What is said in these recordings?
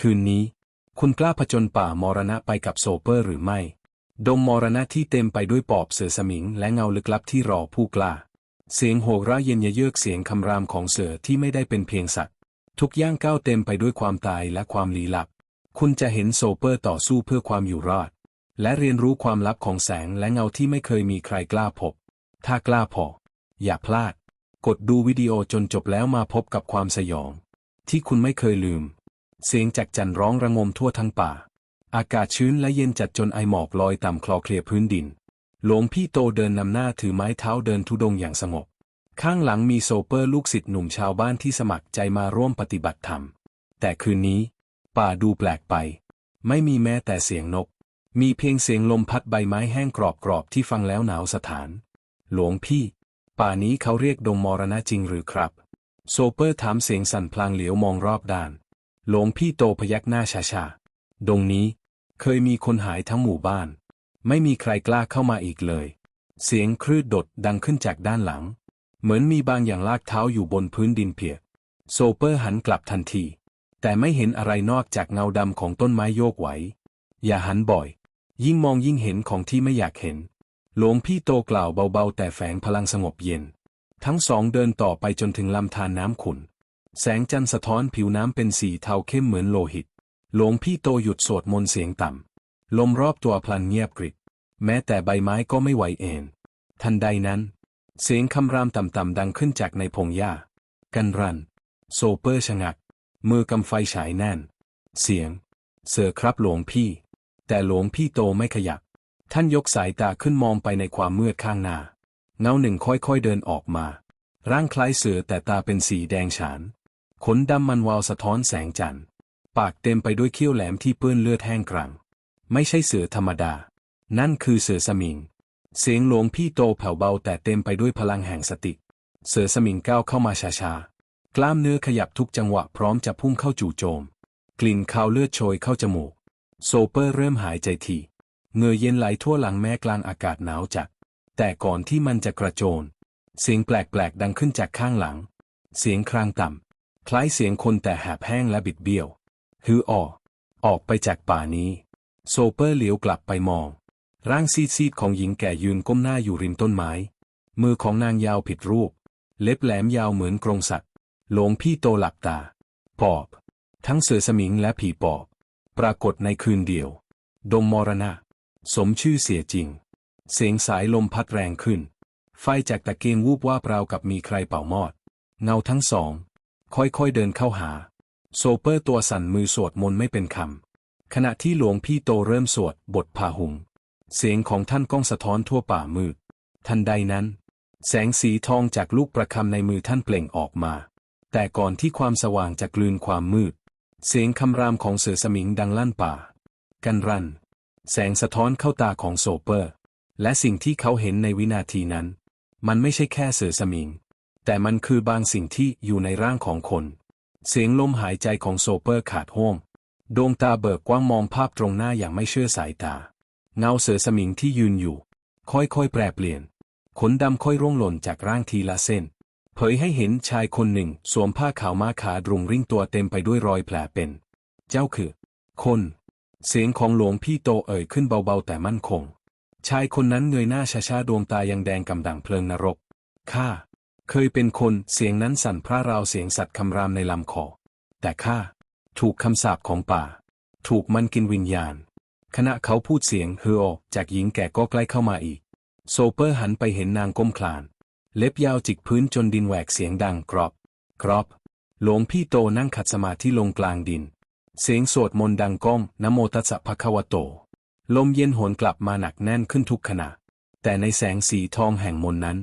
คืนนี้ คุณกล้าผจญป่ามรณะไปกับโซเปอร์หรือไม่ดงมรณะที่เต็มไปด้วยปอบเสือสมิง และเงาลึกลับที่รอผู้กล้า เสียงโหร้าเย็นยะเยือกเสียงคำรามของเสือที่ไม่ได้เป็นเพียงสัตว์ ทุกย่างก้าวเต็มไปด้วยความตายและความลี้ลับ คุณจะเห็นโซเปอร์ต่อสู้เพื่อความอยู่รอด และเรียนรู้ความลับของแสงและเงาที่ไม่เคยมีใครกล้าพบ ถ้ากล้าพอ อย่าพลาด กดดูวิดีโอจนจบแล้วมาพบกับความสยอง ที่คุณไม่เคยลืม เสียงจากจันร้องระงมทั่วทั้งป่า อากาศชื้นและเย็นจัดจนไอหมอกลอยต่ำคลอเคลียพื้นดิน หลวงพี่โตเดินนำหน้าถือไม้เท้าเดินทุดงอย่างสงบ ข้างหลังมีโซเปอร์ลูกศิษย์หนุ่มชาวบ้านที่สมัครใจมาร่วมปฏิบัติธรรม แต่คืนนี้ ป่าดูแปลกไป ไม่มีแม้แต่เสียงนก มีเพียงเสียงลมพัดใบไม้แห้งกรอบๆที่ฟังแล้วหนาวสถาน หลวงพี่ ป่านี้เขาเรียกดงมรณะจริงหรือครับ โซเปอร์ถามเสียงสั่นพลางเหลียวมองรอบด้าน หลวงพี่โตพยักหน้าช้าๆดงนี้ เคยมีคนหายทั้งหมู่บ้าน ไม่มีใครกล้าเข้ามาอีกเลย เสียงคลื่นดดดังขึ้นจากด้านหลัง เหมือนมีบางอย่างลากเท้าอยู่บนพื้นดินเปียก โซเปอร์หันกลับทันที แต่ไม่เห็นอะไรนอกจากเงาดำของต้นไม้โยกไหว อย่าหันบ่อย ยิ่งมองยิ่งเห็นของที่ไม่อยากเห็น หลวงพี่โตกล่าวเบาๆ แต่แฝงพลังสงบเย็น ทั้งสองเดินต่อไปจนถึงลำธารน้ำขุ่น แสงจันทร์สะท้อนผิวน้ำเป็นสีเทาเข้มเหมือนโลหิต หลวงพี่โตหยุดสวดมนต์เสียงต่ำ ลมรอบตัวพลันเงียบกริบ แม้แต่ใบไม้ก็ไม่ไหวเอ็นทันใดนั้น เสียงคำรามต่ำๆดังขึ้นจากในพงหญ้า กันรัน โซเปอร์ชะงัก มือกำไฟฉายแน่น เสียง เสือครับหลวงพี่ แต่หลวงพี่โตไม่ขยับ ท่านยกสายตาขึ้นมองไปในความมืดข้างหน้า เงาหนึ่งค่อยๆเดินออกมา ร่างคล้ายเสือแต่ตาเป็นสีแดงฉาน ขนดำมันวาวสะท้อนแสงจันทร์ ปากเต็มไปด้วยเขี้ยวแหลมที่เปื้อนเลือดแห้งกรัง ไม่ใช่เสือธรรมดา นั่นคือเสือสมิง เสียงหลวงพี่โตแผ่วเบาแต่เต็มไปด้วยพลังแห่งสติ เสือสมิงก้าวเข้ามาช้าๆ กล้ามเนื้อขยับทุกจังหวะพร้อมจะพุ่งเข้าจู่โจม กลิ่นคาวเลือดโชยเข้าจมูก โซเปอร์เริ่มหายใจทีเงื่อเย็นไหลทั่วหลังแม้กลางอากาศหนาวจัด แต่ก่อนที่มันจะกระโจน เสียงแปลกๆดังขึ้นจากข้างหลัง เสียงครางต่ำ คล้ายเสียงคนแต่แหบแห้งและบิดเบี้ยว ฮือออออกไปจากป่านี้ โซเปอร์เหลียวกลับไปมอง ร่างซีดๆของหญิงแก่ยืนก้มหน้าอยู่ริมต้นไม้ มือของนางยาวผิดรูป เล็บแหลมยาวเหมือนกรงสัตว์หลวงพี่โตหลับตา ปอบ ทั้งเสือสมิงและผีปอบ ปรากฏในคืนเดียวดงมรณะ สมชื่อเสียจริง เสียงสายลมพัดแรงขึ้น ไฟจากตะเกียงวูบว่าบรากับมีใครเป่ามอด เงาทั้งสอง ค่อยๆเดินเข้าหา โซเปอร์ตัวสั่นมือสวดมนต์ไม่เป็นคำ ขณะที่หลวงพี่โตเริ่มสวดบทพาหุง เสียงของท่านก้องสะท้อนทั่วป่ามืด ทันใดนั้น แสงสีทองจากลูกประคำในมือท่านเปล่งออกมา แต่ก่อนที่ความสว่างจะกลืนความมืด เสียงคำรามของเสือสมิงดังลั่นป่า กันรัน แสงสะท้อนเข้าตาของโซเปอร์ และสิ่งที่เขาเห็นในวินาทีนั้น มันไม่ใช่แค่เสือสมิง แต่มันคือบางสิ่งที่อยู่ในร่างของคน เสียงลมหายใจของโซเปอร์ขาดห้วงดวงตาเบิกกว้างมองภาพตรงหน้าอย่างไม่เชื่อสายตา เงาเสือสมิงที่ยืนอยู่ ค่อยๆ แปรเปลี่ยน ขนดำค่อยร่วงหล่นจากร่างทีละเส้น เผยให้เห็นชายคนหนึ่งสวมผ้าขาวม้าขาดรุงริ่งตัวเต็มไปด้วยรอยแผลเป็น เจ้าคือ คน เสียงของหลวงพี่โตเอ่ยขึ้นเบาๆแต่มั่นคง ชายคนนั้นเงยหน้าช้าๆดวงตายังแดงกำดังเพลิงนรกข้า เคยเป็นคนเสียงนั้นสั่นพระราวเสียงสัตว์คำรามในลำคอ แต่ข้า ถูกคำสาปของป่า ถูกมันกินวิญญาณ ขณะเขาพูดเสียงเฮอจากหญิงแก่ก็ใกล้เข้ามาอีก โซเปอร์หันไปเห็นนางก้มคลาน เล็บยาวจิกพื้นจนดินแหวกเสียงดังกรอบกรอบหลวงพี่โตนั่งขัดสมาธิลงกลางดิน เสียงสวดมนต์ดังก้องนโมตัสสะภะคะวะโต ลมเย็นโหนกลับมาหนักแน่นขึ้นทุกขณะ แต่ในแสงสีทองแห่งมนนั้น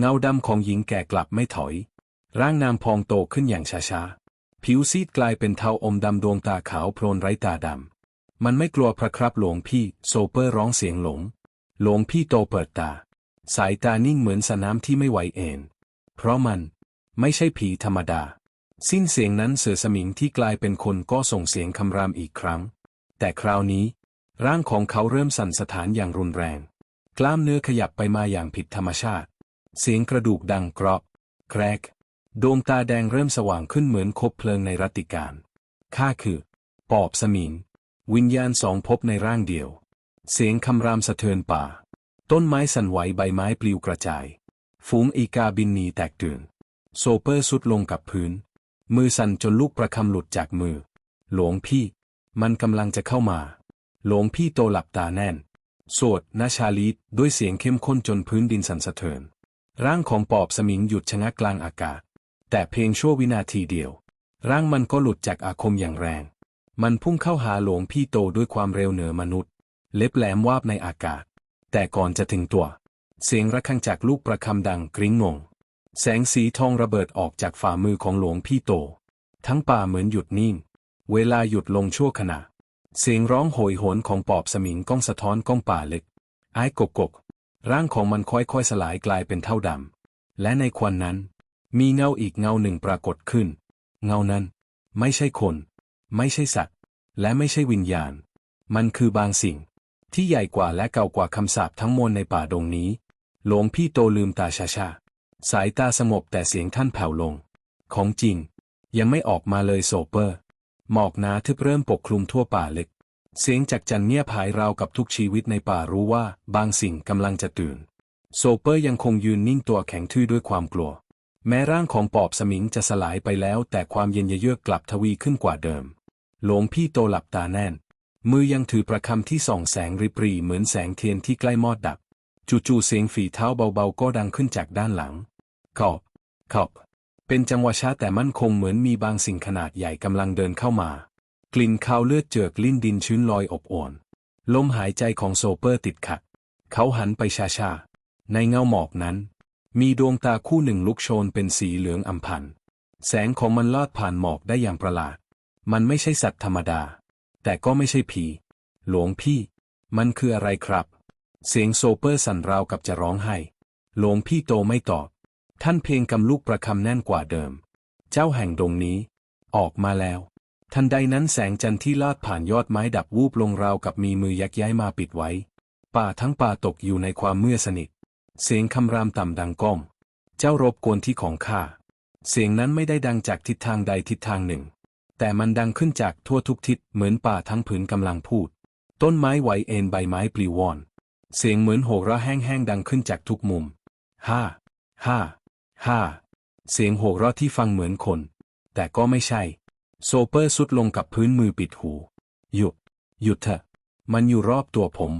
เงาดำของหญิงแก่กลับไม่ถอย ร่างนางพองโตขึ้นอย่างช้าๆ ผิวซีดกลายเป็นเทาอมดำดวงตาขาวโพลนไร้ตาดำ มันไม่กลัวพระครับหลวงพี่ โซเปอร์ร้องเสียงหลง หลวงพี่โตเปิดตา สายตานิ่งเหมือนสนามที่ไม่ไหวเอนเพราะมันไม่ใช่ผีธรรมดา สิ้นเสียงนั้นเสือสมิงที่กลายเป็นคนก็ส่งเสียงคำรามอีกครั้ง แต่คราวนี้ ร่างของเขาเริ่มสั่นสะท้านอย่างรุนแรง กล้ามเนื้อขยับไปมาอย่างผิดธรรมชาติ เสียงกระดูกดังกรอบ แครก ดวงตาแดงเริ่มสว่างขึ้นเหมือนคบเพลิงในรัติการข้าคือ ปอบสมิง วิญญาณสองพบในร่างเดียว เสียงคำรามสะเทือนป่า ต้นไม้สั่นไหวใบไม้ปลิวกระจาย ฝูงอีกาบินหนีแตกตื่น โซเปอร์สุดลงกับพื้น มือสั่นจนลูกประคำหลุดจากมือ หลวงพี่ มันกำลังจะเข้ามา หลวงพี่โตหลับตาแน่น สวดนาชาลีดด้วยเสียงเข้มข้นจนพื้นดินสั่นสะเทือน ร่างของปอบสมิงหยุดชะงักกลางอากาศ แต่เพียงชั่ววินาทีเดียว ร่างมันก็หลุดจากอาคมอย่างแรง มันพุ่งเข้าหาหลวงพี่โตด้วยความเร็วเหนือมนุษย์ เล็บแหลมวาบในอากาศ แต่ก่อนจะถึงตัว เสียงระฆังจากลูกประคำดังกริ้งงง แสงสีทองระเบิดออกจากฝ่ามือของหลวงพี่โต ทั้งป่าเหมือนหยุดนิ่ง เวลาหยุดลงชั่วขณะ เสียงร้องโหยหวนของปอบสมิงก้องสะท้อนก้องป่าเล็ก ไอ้กกกก ร่างของมันค่อยๆสลายกลายเป็นเท่าดำ และในควันนั้น มีเงาอีกเงาหนึ่งปรากฏขึ้น เงานั้น ไม่ใช่คน ไม่ใช่สัตว์ และไม่ใช่วิญญาณ มันคือบางสิ่ง ที่ใหญ่กว่าและเก่ากว่าคำสาปทั้งมวลในป่าดงนี้ หลวงพี่โตลืมตาช้าๆสายตาสงบแต่เสียงท่านแผ่วลง ของจริง ยังไม่ออกมาเลยโซเปอร์ หมอกหนาทึบเริ่มปกคลุมทั่วป่าเล็ก เสียงจากจันเงียบหายราวกับทุกชีวิตในป่ารู้ว่าบางสิ่งกำลังจะตื่น โซเปอร์ยังคงยืนนิ่งตัวแข็งทื่อด้วยความกลัว แม้ร่างของปอบสมิงจะสลายไปแล้ว แต่ความเย็นเยือกกลับทวีขึ้นกว่าเดิม หลวงพี่โตหลับตาแน่น มือยังถือประคำที่ส่องแสงริบรีเหมือนแสงเทียนที่ใกล้มอดดับ จู่ๆเสียงฝีเท้าเบาๆ ก็ดังขึ้นจากด้านหลังขอบขอบเป็นจังหวะช้าแต่มั่นคงเหมือนมีบางสิ่งขนาดใหญ่กำลังเดินเข้ามา กลิ่นคาวเลือดเจือกลิ้นดินชื้นลอยอบอวน ลมหายใจของโซเปอร์ติดขัด เขาหันไปช้าๆ ในเงาหมอกนั้น มีดวงตาคู่หนึ่งลุกโชนเป็นสีเหลืองอำพัน แสงของมันลอดผ่านหมอกได้อย่างประหลาด มันไม่ใช่สัตว์ธรรมดา แต่ก็ไม่ใช่ผี หลวงพี่ มันคืออะไรครับ เสียงโซเปอร์สั่นราวกับจะร้องไห้ หลวงพี่โตไม่ตอบ ท่านเพียงกำลูกประคำแน่นกว่าเดิม เจ้าแห่งดงนี้ ออกมาแล้ว ทันใดนั้นแสงจันทร์ที่ลอดผ่านยอดไม้ดับวูบลงราวกับมีมือยักย้ายมาปิดไว้ ป่าทั้งป่าตกอยู่ในความเมืดสนิท เสียงคำรามต่ำดังก้อง เจ้ารบกวนที่ของข้า เสียงนั้นไม่ได้ดังจากทิศทางใดทิศทางหนึ่ง แต่มันดังขึ้นจากทั่วทุกทิศเหมือนป่าทั้งผืนกำลังพูด ต้นไม้ไหวเอ็นใบไม้ปลิวว่อน เสียงเหมือนโหเระแห้งๆดังขึ้นจากทุกมุม ห้า ห้า ห้า เสียงโหระที่ฟังเหมือนคน แต่ก็ไม่ใช่ โซเปอร์สุดลงกับพื้นมือปิดหู หยุด หยุดเถอะ มันอยู่รอบตัวผม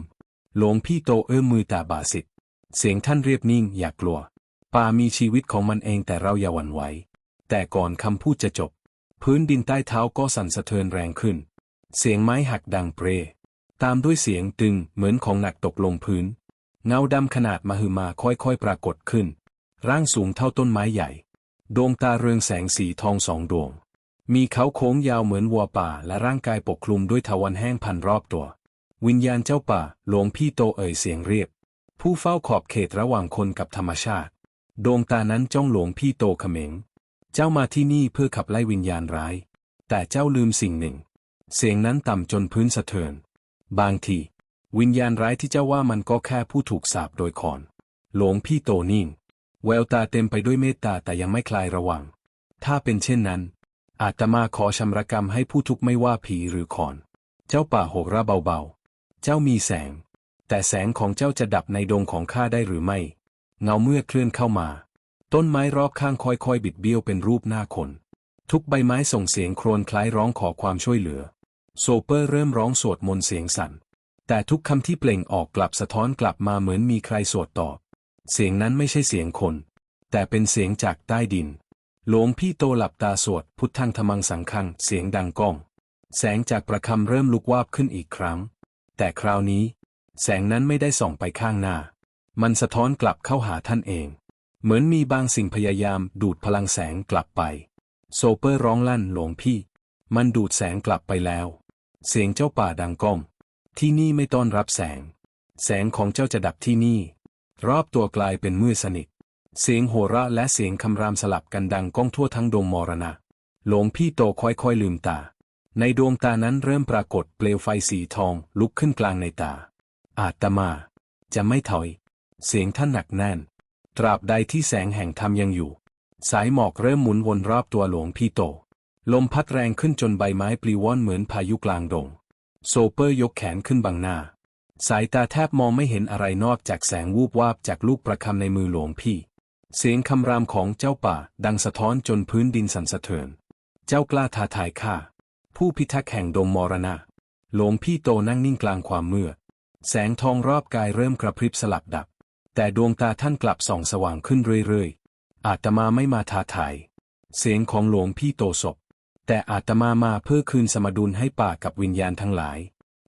หลวงพี่โตเอื้อมมือตาบาสิทธิ์เสียงท่านเรียบนิ่งอย่ากกลัว ป่ามีชีวิตของมันเองแต่เราอย่าหวั่นไหว แต่ก่อนคำพูดจะจบ พื้นดินใต้เท้าก็สั่นสะเทือนแรงขึ้น เสียงไม้หักดังเปร ตามด้วยเสียงตึงเหมือนของหนักตกลงพื้น เงาดำขนาดมหึมาค่อยๆปรากฏขึ้น ร่างสูงเท่าต้นไม้ใหญ่ ดวงตาเรืองแสงสีทองสองดวง มีเขาโค้งยาวเหมือนวัวป่าและร่างกายปกคลุมด้วยทวันแห้งพันรอบตัว วิญญาณเจ้าป่าหลวงพี่โตเอ่ยเสียงเรียบ ผู้เฝ้าขอบเขตระหว่างคนกับธรรมชาติ ดวงตานั้นจ้องหลวงพี่โตเขม็ง เจ้ามาที่นี่เพื่อขับไล่วิญญาณร้าย แต่เจ้าลืมสิ่งหนึ่ง เสียงนั้นต่ำจนพื้นสะเทือน บางที วิญญาณร้ายที่เจ้าว่ามันก็แค่ผู้ถูกสาปโดยคอนหลวงพี่โตนิ่ง แววตาเต็มไปด้วยเมตตาแต่ยังไม่คลายระวัง ถ้าเป็นเช่นนั้น อาตมาขอชำระกรรมให้ผู้ทุกข์ไม่ว่าผีหรือคอน เจ้าป่าโหระเบาๆ เจ้ามีแสง แต่แสงของเจ้าจะดับในดงของข้าได้หรือไม่ เงาเมื่อเคลื่อนเข้ามา ต้นไม้รอบข้างค่อยๆ บิดเบี้ยวเป็นรูปหน้าคน ทุกใบไม้ส่งเสียงโครนคล้ายร้องขอความช่วยเหลือ โซเปอร์เริ่มร้องสวดมนต์เสียงสั่น แต่ทุกคำที่เปล่งออกกลับสะท้อนกลับมาเหมือนมีใครสวดตอบ เสียงนั้นไม่ใช่เสียงคน แต่เป็นเสียงจากใต้ดิน หลวงพี่โตหลับตาสวด พุทธังธรรมังสังฆัง เสียงดังก้อง แสงจากประคำเริ่มลุกวาบขึ้นอีกครั้ง แต่คราวนี้ แสงนั้นไม่ได้ส่องไปข้างหน้า มันสะท้อนกลับเข้าหาท่านเอง เหมือนมีบางสิ่งพยายามดูดพลังแสงกลับไป โซเปอร์ร้องลั่นหลวงพี่ มันดูดแสงกลับไปแล้ว เสียงเจ้าป่าดังก้อง ที่นี่ไม่ต้อนรับแสง แสงของเจ้าจะดับที่นี่ รอบตัวกลายเป็นมืดสนิท เสียงโหระและเสียงคำรามสลับกันดังก้องทั่วทั้งดงมรณะ หลวงพี่โตค่อยๆลืมตา ในดวงตานั้นเริ่มปรากฏเปลวไฟสีทองลุกขึ้นกลางในตา อาตมา จะไม่ถอย เสียงท่านหนักแน่น ตราบใดที่แสงแห่งธรรมยังอยู่ สายหมอกเริ่มหมุนวนรอบตัวหลวงพี่โต ลมพัดแรงขึ้นจนใบไม้ปลิวว่อนเหมือนพายุกลางดง โซเปอร์ยกแขนขึ้นบังหน้า สายตาแทบมองไม่เห็นอะไรนอกจากแสงวูบวาบจากลูกประคำในมือหลวงพี่ เสียงคำรามของเจ้าป่าดังสะท้อนจนพื้นดินสั่นสะเทือน เจ้ากล้าท้าทายข้า ผู้พิทักษ์แห่งดงมรณะ หลวงพี่โตนั่งนิ่งกลางความมืด แสงทองรอบกายเริ่มกระพริบสลับดับ แต่ดวงตาท่านกลับส่องสว่างขึ้นเรื่อยๆ อาตมาไม่มาท้าทาย เสียงของหลวงพี่โตศพ แต่อาตมามาเพื่อคืนสมดุลให้ป่ากับวิญญาณทั้งหลาย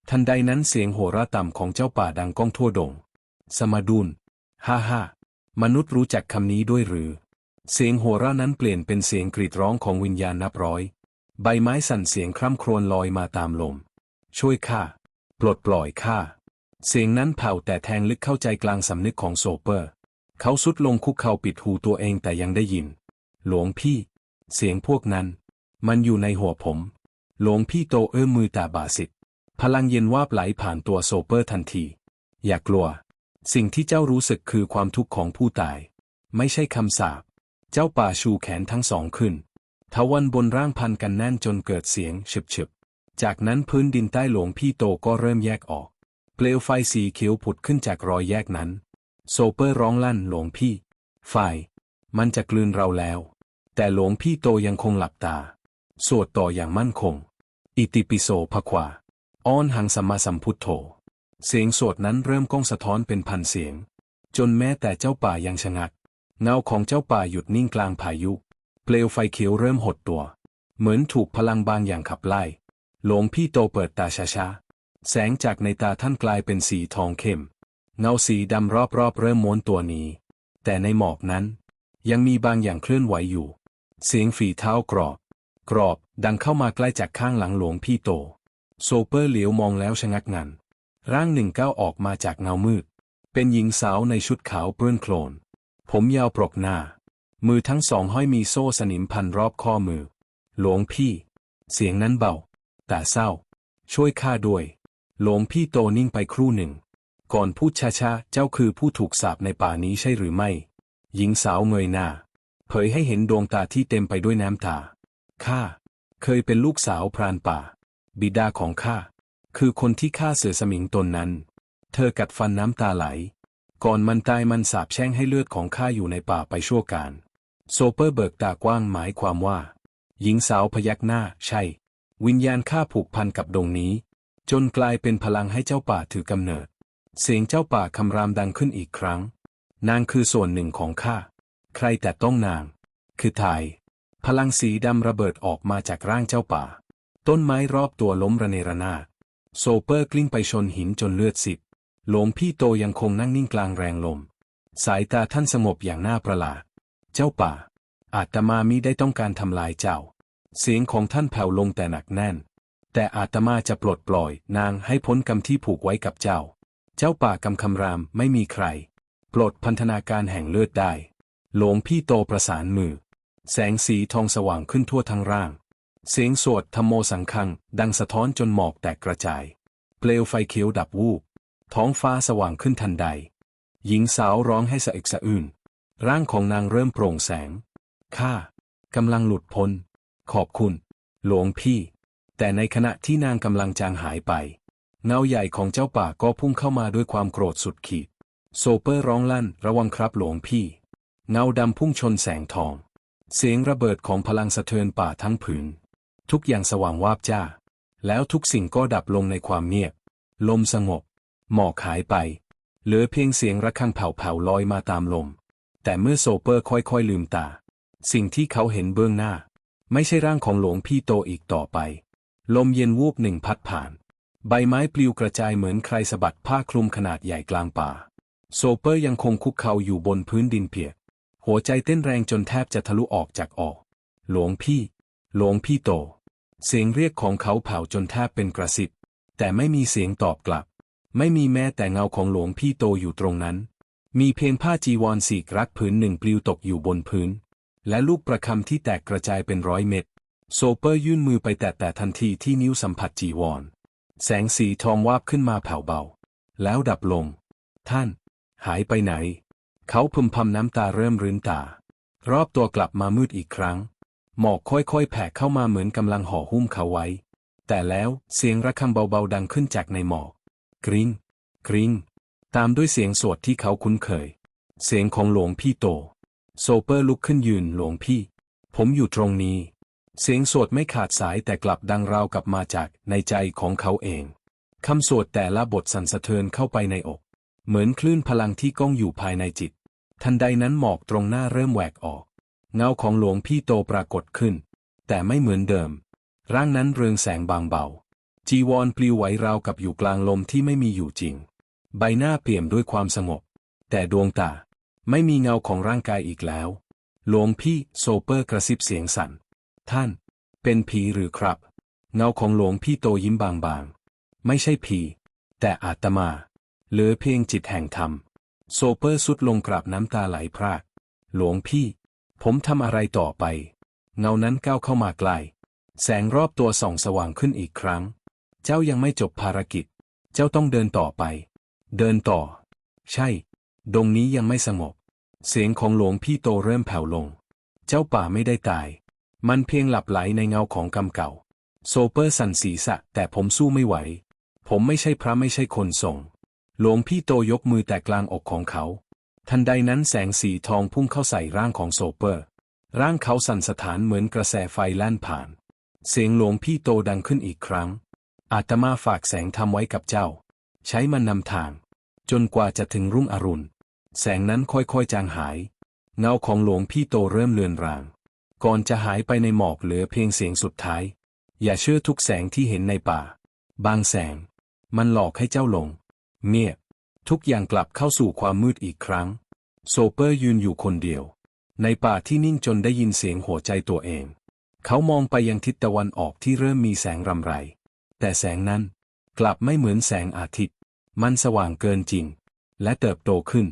ทันใดนั้นเสียงโหราต่ำของเจ้าป่าดังก้องทั่วดง สมดุล ฮ่าฮ่า มนุษย์รู้จักคำนี้ด้วยหรือ เสียงโหรานั้นเปลี่ยนเป็นเสียงกรีดร้องของวิญญาณนับร้อย ใบไม้สั่นเสียงคร่ำครวญลอยมาตามลม ช่วยข้า ปลดปล่อยข้า เสียงนั้นเผาแต่แทงลึกเข้าใจกลางสำนึกของโซเปอร์ เขาสุดลงคุกเข่าปิดหูตัวเองแต่ยังได้ยิน หลวงพี่ เสียงพวกนั้น มันอยู่ในหัวผม หลวงพี่โตเอื้อมมือตาบาสิทธ์พลังเย็นวาบไหลผ่านตัวโซเปอร์ทันที อย่ากลัว สิ่งที่เจ้ารู้สึกคือความทุกข์ของผู้ตาย ไม่ใช่คำสาป เจ้าป่าชูแขนทั้งสองขึ้นทวันบนร่างพันกันแน่นจนเกิดเสียงฉึบฉึบจากนั้นพื้นดินใต้หลวงพี่โตก็เริ่มแยกออก เปลวไฟสีเขียวผุดขึ้นจากรอยแยกนั้น โซเปอร์ร้องลั่นหลวงพี่ ไฟ มันจะกลืนเราแล้ว แต่หลวงพี่โตยังคงหลับตา สวดต่ออย่างมั่นคง อิติปิโสภควา อ้อนหังสัมมาสัมพุทโธ เสียงสวดนั้นเริ่มก้องสะท้อนเป็นพันเสียง จนแม้แต่เจ้าป่ายังชะงัก เงาของเจ้าป่าหยุดนิ่งกลางพายุ เปลวไฟเขียวเริ่มหดตัว เหมือนถูกพลังบางอย่างขับไล่ หลวงพี่โตเปิดตาช้าๆ แสงจากในตาท่านกลายเป็นสีทองเข้ม เงาสีดำรอบๆเริ่มม้วนตัวหนี้ แต่ในหมอกนั้น ยังมีบางอย่างเคลื่อนไหวอยู่ เสียงฝีเท้ากรอบ กรอบดังเข้ามาใกล้จากข้างหลังหลวงพี่โต โซเปอร์เหลียวมองแล้วชะงักงัน ร่างหนึ่งก้าวออกมาจากเงามืด เป็นหญิงสาวในชุดขาวเปื้อนโคลน ผมยาวปรกหน้า มือทั้งสองห้อยมีโซ่สนิมพันรอบข้อมือ หลวงพี่ เสียงนั้นเบา แต่เศร้า ช่วยข้าด้วย หลวงพี่โตนิ่งไปครู่หนึ่ง ก่อนพูดช้าๆ เจ้าคือผู้ถูกสาปในป่านี้ใช่หรือไม่ หญิงสาวเงยหน้า เผยให้เห็นดวงตาที่เต็มไปด้วยน้ำตา ข้า เคยเป็นลูกสาวพรานป่า บิดาของข้า คือคนที่ฆ่าเสือสมิงตนนั้น เธอกัดฟันน้ำตาไหล ก่อนมันตายมันสาบแช่งให้เลือดของข้าอยู่ในป่าไปชั่วการ โซเปอร์เบิกตากว้างหมายความว่า หญิงสาวพยักหน้า ใช่ วิญญาณข้าผูกพันกับดงนี้ จนกลายเป็นพลังให้เจ้าป่าถือกำเนิด เสียงเจ้าป่าคำรามดังขึ้นอีกครั้ง นางคือส่วนหนึ่งของข้า ใครแต่ต้องนาง คือทาย พลังสีดำระเบิดออกมาจากร่างเจ้าป่า ต้นไม้รอบตัวล้มระเนระนาด โซเปอร์กลิ้งไปชนหินจนเลือดสิบหลวงพี่โตยังคงนั่งนิ่งกลางแรงลม สายตาท่านสงบอย่างน่าประหลาด เจ้าป่า อาตมามิได้ต้องการทำลายเจ้า เสียงของท่านแผ่วลงแต่หนักแน่น แต่อาตมาจะปลดปล่อยนางให้พ้นกรรมที่ผูกไว้กับเจ้า เจ้าป่ากำคำรามไม่มีใคร ปลดพันธนาการแห่งเลือดได้ หลวงพี่โตประสานมือ แสงสีทองสว่างขึ้นทั่วทั้งร่าง เสียงสวดธรรมโมสังคัง ดังสะท้อนจนหมอกแตกกระจาย เปลวไฟเขียวดับวูบ ท้องฟ้าสว่างขึ้นทันใด หญิงสาวร้องให้สะอึกสะอื้น ร่างของนางเริ่มโปร่งแสง ข้ากำลังหลุดพ้น ขอบคุณ หลวงพี่ แต่ในขณะที่นางกำลังจางหายไป เงาใหญ่ของเจ้าป่าก็พุ่งเข้ามาด้วยความโกรธสุดขีด โซเปอร์ร้องลั่นระวังครับหลวงพี่ เงาดำพุ่งชนแสงทอง เสียงระเบิดของพลังสะเทือนป่าทั้งผืน ทุกอย่างสว่างวาบจ้า แล้วทุกสิ่งก็ดับลงในความเงียบ ลมสงบ หมอกหายไป เหลือเพียงเสียงระฆังเผาๆลอยมาตามลม แต่เมื่อโซเปอร์ค่อยๆลืมตา สิ่งที่เขาเห็นเบื้องหน้า ไม่ใช่ร่างของหลวงพี่โตอีกต่อไป ลมเย็นวูบหนึ่งพัดผ่าน ใบไม้ปลิวกระจายเหมือนใครสะบัดผ้าคลุมขนาดใหญ่กลางป่า โซเปอร์ยังคงคุกเข่าอยู่บนพื้นดินเปียก หัวใจเต้นแรงจนแทบจะทะลุออกจากออก หลวงพี่ หลวงพี่โต เสียงเรียกของเขาเผาจนแทบเป็นกระสิบ แต่ไม่มีเสียงตอบกลับ ไม่มีแม้แต่เงาของหลวงพี่โตอยู่ตรงนั้น มีเพียงผ้าจีวรสีกรักผืนหนึ่งปลิวตกอยู่บนพื้น และลูกประคำที่แตกกระจายเป็นร้อยเม็ด โซเปอร์ยื่นมือไปแตะแต่ทันทีที่นิ้วสัมผัสจีวร แสงสีทองวาบขึ้นมาแผ่วเบา แล้วดับลง ท่าน หายไปไหน เขาพึมพำน้ำตาเริ่มรื้นตา รอบตัวกลับมามืดอีกครั้ง หมอกค่อยๆ แผ่เข้ามาเหมือนกำลังห่อหุ้มเขาไว้ แต่แล้วเสียงระฆังเบาๆ ดังขึ้นจากในหมอก กริ้ง กริ้ง ตามด้วยเสียงสวดที่เขาคุ้นเคย เสียงของหลวงพี่โต โซเปอร์ลุกขึ้นยืนหลวงพี่ ผมอยู่ตรงนี้ เสียงสวดไม่ขาดสายแต่กลับดังราวกลับมาจากในใจของเขาเอง คำสวดแต่ละบทสั่นสะเทือนเข้าไปในอก เหมือนคลื่นพลังที่ก้องอยู่ภายในจิต ทันใดนั้นหมอกตรงหน้าเริ่มแหวกออก เงาของหลวงพี่โตปรากฏขึ้น แต่ไม่เหมือนเดิม ร่างนั้นเรืองแสงบางเบา จีวรปลิวไหวราวกับอยู่กลางลมที่ไม่มีอยู่จริง ใบหน้าเปี่ยมด้วยความสงบ แต่ดวงตาไม่มีเงาของร่างกายอีกแล้ว หลวงพี่โซเปอร์กระซิบเสียงสั่น ท่าน เป็นผีหรือครับ เงาของหลวงพี่โตยิ้มบางๆ ไม่ใช่ผี แต่อาตมาเหลือเพียงจิตแห่งธรรม โซเปอร์สุดลงกราบน้ำตาไหลพราก หลวงพี่ ผมทำอะไรต่อไป เงานั้นก้าวเข้ามาใกล้แสงรอบตัวส่องสว่างขึ้นอีกครั้ง เจ้ายังไม่จบภารกิจ เจ้าต้องเดินต่อไป เดินต่อ ใช่ ดงนี้ยังไม่สงบ เสียงของหลวงพี่โตเริ่มแผ่วลง เจ้าป่าไม่ได้ตาย มันเพียงหลับไหลในเงาของกรรมเก่า โซเปอร์สั่นศีรษะแต่ผมสู้ไม่ไหว ผมไม่ใช่พระไม่ใช่คนส่ง หลวงพี่โตยกมือแต่กลางอกของเขา ทันใดนั้นแสงสีทองพุ่งเข้าใส่ร่างของโซเปอร์ ร่างเขาสั่นสะท้านเหมือนกระแสไฟแล่นผ่าน เสียงหลวงพี่โตดังขึ้นอีกครั้ง อาตมาฝากแสงทำไว้กับเจ้า ใช้มันนำทาง จนกว่าจะถึงรุ่งอรุณ แสงนั้นค่อยๆจางหาย เงาของหลวงพี่โตเริ่มเลือนราง ก่อนจะหายไปในหมอกเหลือเพียงเสียงสุดท้าย อย่าเชื่อทุกแสงที่เห็นในป่า บางแสง มันหลอกให้เจ้าหลงเงียบ ทุกอย่างกลับเข้าสู่ความมืดอีกครั้ง โซเปอร์ยืนอยู่คนเดียว ในป่าที่นิ่งจนได้ยินเสียงหัวใจตัวเอง เขามองไปยังทิศตะวันออกที่เริ่มมีแสงรำไร แต่แสงนั้นกลับไม่เหมือนแสงอาทิตย์ มันสว่างเกินจริง และเติบโตขึ้น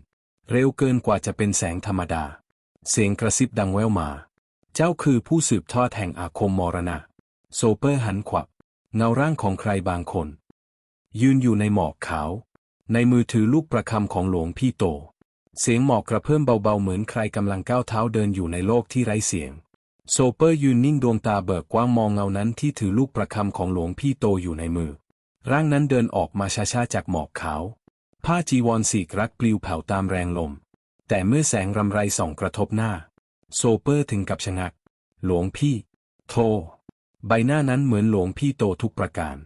เร็วเกินกว่าจะเป็นแสงธรรมดา เสียงกระซิบดังแว่วมา เจ้าคือผู้สืบทอดแห่งอาคมมรณะ โซเปอร์หันขวับ เงาร่างของใครบางคน ยืนอยู่ในหมอกขาว ในมือถือลูกประคำของหลวงพี่โต เสียงหมอกกระเพิ่อมเบาๆเหมือนใครกำลังก้าวเท้าเดินอยู่ในโลกที่ไร้เสียง โซเปอร์ยืนนิ่งดวงตาเบิกกว้างมองเงานั้นที่ถือลูกประคำของหลวงพี่โตอยู่ในมือ ร่างนั้นเดินออกมาช้าๆจากหมอกขาว ผ้าจีวรสีกรักปลิวเผาตามแรงลม แต่เมื่อแสงรำไรส่องกระทบหน้า โซเปอร์ถึงกับชะงัก หลวงพี่ โท ใบหน้านั้นเหมือนหลวงพี่โตทุกประการ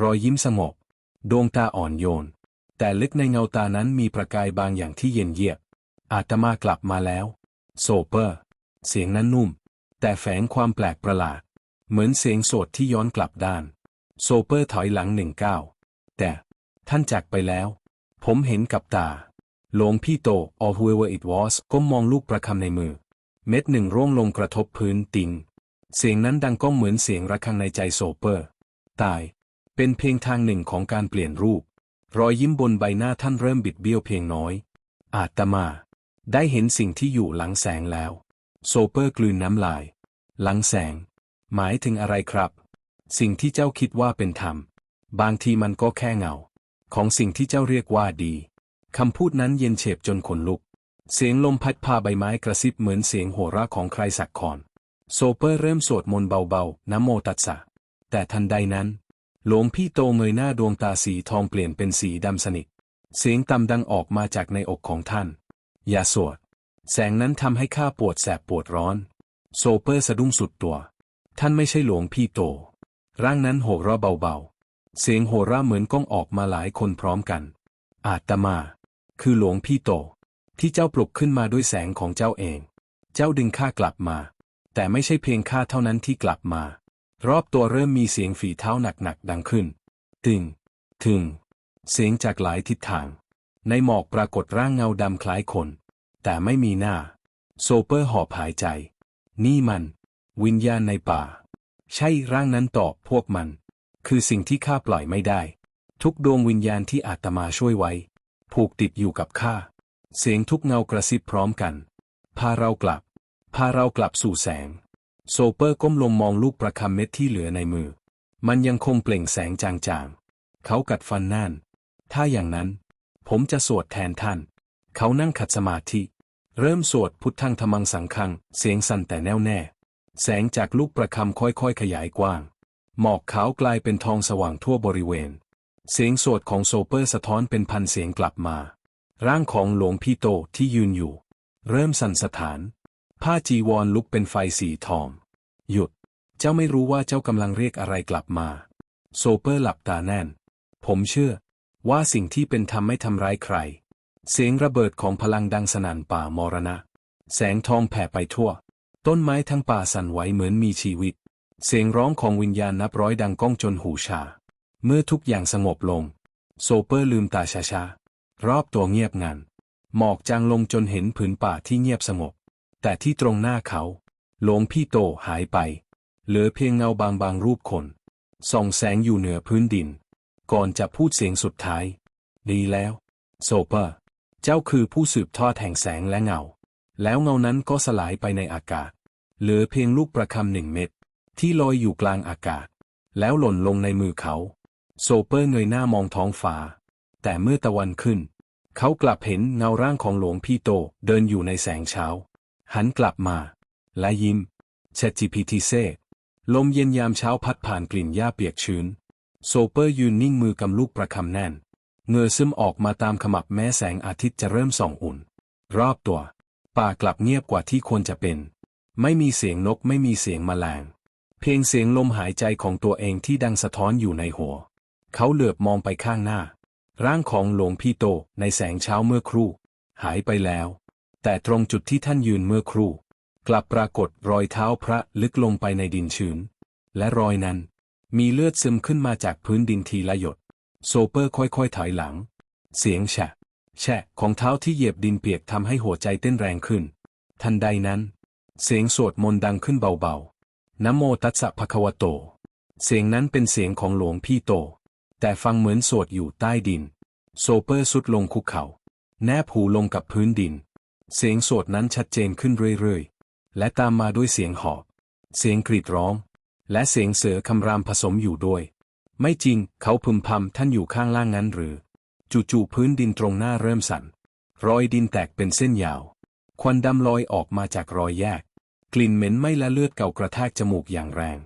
รอยยิ้มสงบดวงตาอ่อนโยน แต่ลึกในเงาตานั้นมีประกายบางอย่างที่เย็นเยียบ อาตมากลับมาแล้ว โซเปอร์ เสียงนั้นนุ่ม แต่แฝงความแปลกประหลาด เหมือนเสียงโสดที่ย้อนกลับด้าน โซเปอร์ถอยหลังหนึ่งก้าว แต่ท่านจากไปแล้ว ผมเห็นกับตา หลวงพี่โต or whoever it was ก้มมองลูกประคำในมือ เม็ดหนึ่งร่วงลงกระทบพื้นติง เสียงนั้นดังก้องเหมือนเสียงระฆังในใจโซเปอร์ ตาย เป็นเพียงทางหนึ่งของการเปลี่ยนรูป รอยยิ้มบนใบหน้าท่านเริ่มบิดเบี้ยวเพียงน้อย อาตมา ได้เห็นสิ่งที่อยู่หลังแสงแล้ว โซเปอร์กลืนน้ำลาย หลังแสง หมายถึงอะไรครับ สิ่งที่เจ้าคิดว่าเป็นธรรม บางทีมันก็แค่เงา ของสิ่งที่เจ้าเรียกว่าดีคำพูดนั้นเย็นเฉบจนขนลุก เสียงลมพัดพาใบไม้กระซิบเหมือนเสียงโหราของใครสักคนโซเปอร์เริ่มสวดมนต์เบาๆนะโมตัสสะแต่ทันใดนั้น หลวงพี่โตเงยหน้าดวงตาสีทองเปลี่ยนเป็นสีดำสนิท เสียงต่ำดังออกมาจากในอกของท่าน อย่าสวด แสงนั้นทำให้ข้าปวดแสบปวดร้อน โซเปอร์สะดุ้งสุดตัว ท่านไม่ใช่หลวงพี่โต ร่างนั้นโหเราะเบาๆ เสียงโหราเหมือนก้องออกมาหลายคนพร้อมกัน อาตมา คือหลวงพี่โต ที่เจ้าปลุกขึ้นมาด้วยแสงของเจ้าเอง เจ้าดึงข้ากลับมา แต่ไม่ใช่เพียงข้าเท่านั้นที่กลับมา รอบตัวเริ่มมีเสียงฝีเท้าหนักๆดังขึ้น ตึง ถึง เสียงจากหลายทิศทาง ในหมอกปรากฏร่างเงาดำคล้ายคน แต่ไม่มีหน้า โซเปอร์หอบหายใจ นี่มัน วิญญาณในป่า ใช่ร่างนั้นตอบพวกมัน คือสิ่งที่ข้าปล่อยไม่ได้ ทุกดวงวิญญาณที่อาตมาช่วยไว้ ผูกติดอยู่กับข้า เสียงทุกเงากระซิบพร้อมกัน พาเรากลับ พาเรากลับสู่แสง โซเปอร์ก้มลงมองลูกประคำเม็ดที่เหลือในมือ มันยังคงเปล่งแสงจางๆ เขากัดฟันน่านถ้าอย่างนั้น ผมจะสวดแทนท่าน เขานั่งขัดสมาธิ เริ่มสวดพุทธังธรรมังสังฆัง เสียงสั่นแต่แน่วแน่ แสงจากลูกประคำค่อยๆ ขยายกว้าง หมอกขาวกลายเป็นทองสว่างทั่วบริเวณ เสียงโสดของโซเปอร์สะท้อนเป็นพันเสียงกลับมา ร่างของหลวงพี่โตที่ยืนอยู่ เริ่มสั่นสะท้าน ผ้าจีวรลุกเป็นไฟสีทอง หยุด เจ้าไม่รู้ว่าเจ้ากำลังเรียกอะไรกลับมา โซเปอร์หลับตาแน่น ผมเชื่อ ว่าสิ่งที่เป็นธรรมไม่ทำร้ายใคร เสียงระเบิดของพลังดังสนั่นป่ามรณะ แสงทองแผ่ไปทั่ว ต้นไม้ทั้งป่าสั่นไหวเหมือนมีชีวิต เสียงร้องของวิญญาณนับร้อยดังก้องจนหูชา เมื่อทุกอย่างสงบลง โซเปอร์ลืมตาช้าๆรอบตัวเงียบงัน หมอกจางลงจนเห็นผืนป่าที่เงียบสงบ แต่ที่ตรงหน้าเขาหลวงพี่โตหายไป เหลือเพียงเงาบางๆรูปคน ส่องแสงอยู่เหนือพื้นดิน ก่อนจะพูดเสียงสุดท้าย ดีแล้ว โซเปอร์ เจ้าคือผู้สืบทอดแห่งแสงและเงา แล้วเงานั้นก็สลายไปในอากาศ เหลือเพียงลูกประคำหนึ่งเม็ดที่ลอยอยู่กลางอากาศ แล้วหล่นลงในมือเขา โซเปอร์เงยหน้ามองท้องฟ้า แต่เมื่อตะวันขึ้น เขากลับเห็นเงาร่างของหลวงพี่โตเดินอยู่ในแสงเช้า หันกลับมา และยิ้มเชจิพิทิเซลมเย็นยามเช้าพัดผ่านกลิ่นหญ้าเปียกชื้น โซเปอร์ยืนนิ่งมือกำลูกประคำแน่นเงือซึมออกมาตามขมับแม้แสงอาทิตย์จะเริ่มส่องอุ่น รอบตัว ป่ากลับเงียบกว่าที่ควรจะเป็น ไม่มีเสียงนกไม่มีเสียงแมลง เพียงเสียงลมหายใจของตัวเองที่ดังสะท้อนอยู่ในหัว เขาเหลือบมองไปข้างหน้า ร่างของหลวงพี่โตในแสงเช้าเมื่อครู่ หายไปแล้ว แต่ตรงจุดที่ท่านยืนเมื่อครู่ กลับปรากฏรอยเท้าพระลึกลงไปในดินชื้น และรอยนั้น มีเลือดซึมขึ้นมาจากพื้นดินทีละหยด โซเปอร์ค่อยๆถอยหลัง เสียงแฉะ แฉะของเท้าที่เหยียบดินเปียกทำให้หัวใจเต้นแรงขึ้น ทันใดนั้น เสียงสวดมนต์ดังขึ้นเบาๆนโมตัสสะภะคะวะโต เสียงนั้นเป็นเสียงของหลวงพี่โต แต่ฟังเหมือนสวดอยู่ใต้ดิน โซเปอร์สุดลงคุกเขา่าแนบหูลงกับพื้นดิน เสียงสวดนั้นชัดเจนขึ้นเรื่อยๆ และตามมาด้วยเสียงหอบ เสียงกรีดร้อง และเสียงเสือคำรามผสมอยู่ด้วย ไม่จริง เขาพึมพำท่านอยู่ข้างล่างงั้นหรือ จู่ๆพื้นดินตรงหน้าเริ่มสั่น รอยดินแตกเป็นเส้นยาว ควันดำลอยออกมาจากรอยแยก กลิ่นเหม็นไม้และเลือดเก่ากระแทกจมูกอย่างแรง